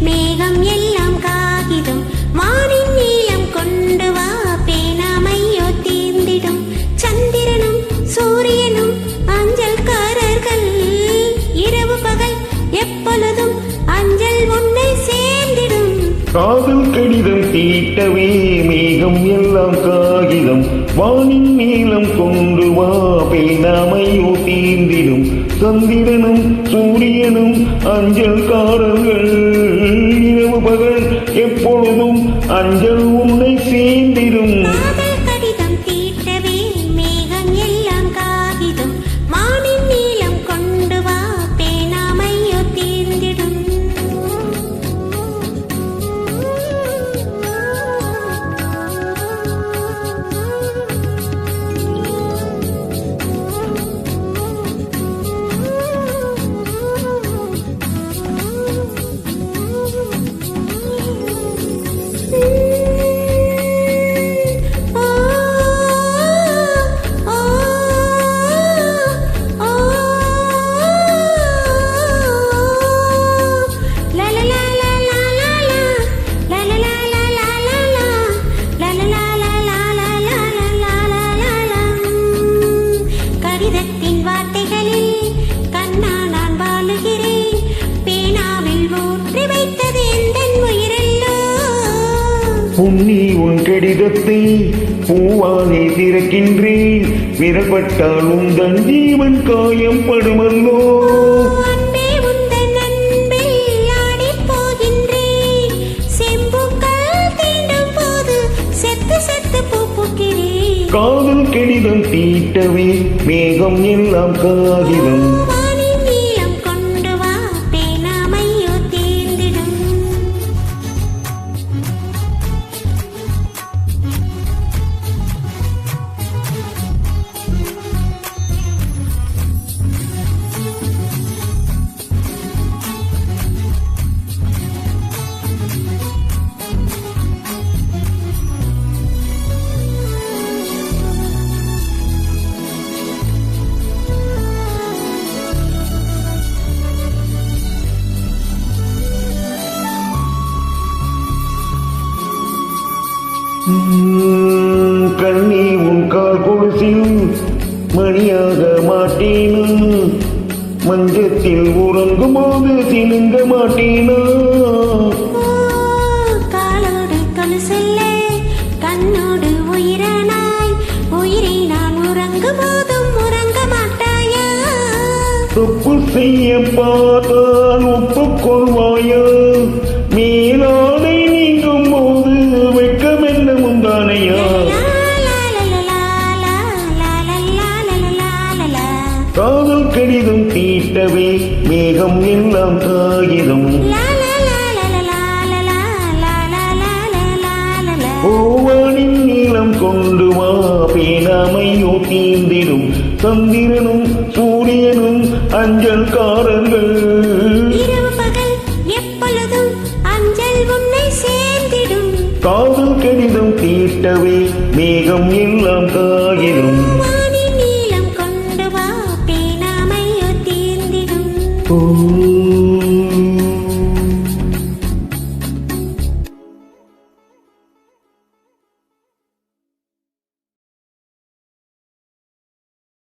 மேகம் எல்லாம் காகிதம் வானின் நீளம் கொண்டு வா பேனாமையோ தீர்ந்திடும். சந்திரனும் சூரியனும் அஞ்சல்காரர்கள். இரவு பகல் எப்பொழுதும் அஞ்சல் உன்னை சேர்ந்திடும். காதல் கடிதம் தீட்டவே மேகம் எல்லாம் காகிதம். வானின் நீளம் கொண்டு வா பேனாமையோ தீர்ந்திடும் சந்திரனும் சூரியனும் அஞ்சல்காரர்கள். இரவு பகல் எப்பொழுதும் அஞ்சல் உன்னி உன் கடிதத்தை பூவானே திறக்கின்றேன். விரல்பட்டால் உந்தன் ஜீவன் காயம் படுமல்லோ. காதல் கடிதம் தீட்டவே மேகம் எல்லாம் காகிதம். மணியாக மாட்டேனா மஞ்சத்தில் உறங்கும் போது சினுங்க மாட்டேனா காலோடு கொலுசல்ல, கண்ணோடு உயிரானாய். உயிரை நான் உறங்கும் போதும் உறங்க மாட்டாயா? தப்பு செய்ய பார்த்தால் ஒப்புக்கொள்வாயா காதல் கடிதம் தீட்டவே மேகம் எல்லாம் காகிதம் பூவானின் நீளம் கொண்டு வா பேனாமையோ தீந்திடும் சந்திரனும் சூரியனும் அஞ்சல் சேர்ந்திடும். காதல் கடிதம் தீட்டவே மேகம் எல்லாம் காகிதம்